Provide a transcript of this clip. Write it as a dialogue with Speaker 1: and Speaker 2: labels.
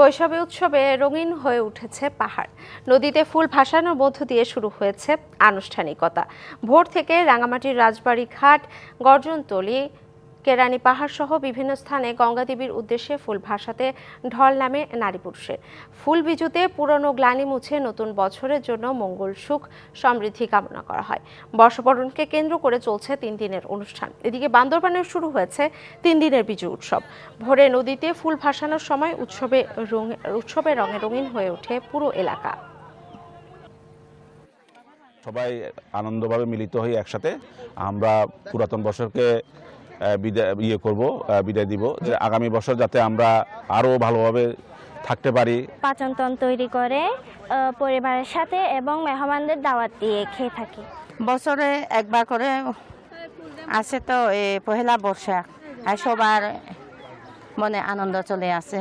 Speaker 1: বৈশাখী উৎসবে রঙিন হয়ে উঠেছে পাহাড়। নদীতে ফুল ভাসানোর মধ্য দিয়ে শুরু হয়েছে আনুষ্ঠানিকতা। ভোর থেকে রাঙামাটির রাজবাড়ী ঘাট গর্জনতলি কেরানি পাহাড় সহ বিভিন্ন স্থানে গঙ্গাদেবীর উদ্দেশ্যে ফুল ভাসাতে ঢল নামে নারী পুরুষের ফুল বিজুতে পুরনো গ্লানি মুছে নতুন বছরের জন্য মঙ্গল, সুখ, সমৃদ্ধি কামনা করা হয়। বর্ষবরণকে কেন্দ্র করে চলছে তিন দিনের অনুষ্ঠান। এদিকে বান্দরবানে শুরু হয়েছে তিন দিনের বিজু উৎসব। ভোরে নদীতে ফুল ভাসানোর সময় উৎসবে উৎসবে রঙে রঙিন হয়ে ওঠে পুরো এলাকা।
Speaker 2: সবাই আনন্দভাবে মিলিত হই একসাথে আমরা পুরাতন বছরকে বিদায় ইয়ে করব বিদায় দিব যে আগামী বছর যাতে আমরা আরও ভালোভাবে থাকতে পারি।
Speaker 3: পাচনতন তৈরি করে পরিবারের সাথে এবং মেহমানদের দাওয়াত দিয়ে খেয়ে থাকি।
Speaker 4: বছরে একবার করে আছে তো এ পহেলা বর্ষা আর সবার মনে আনন্দ চলে আসে।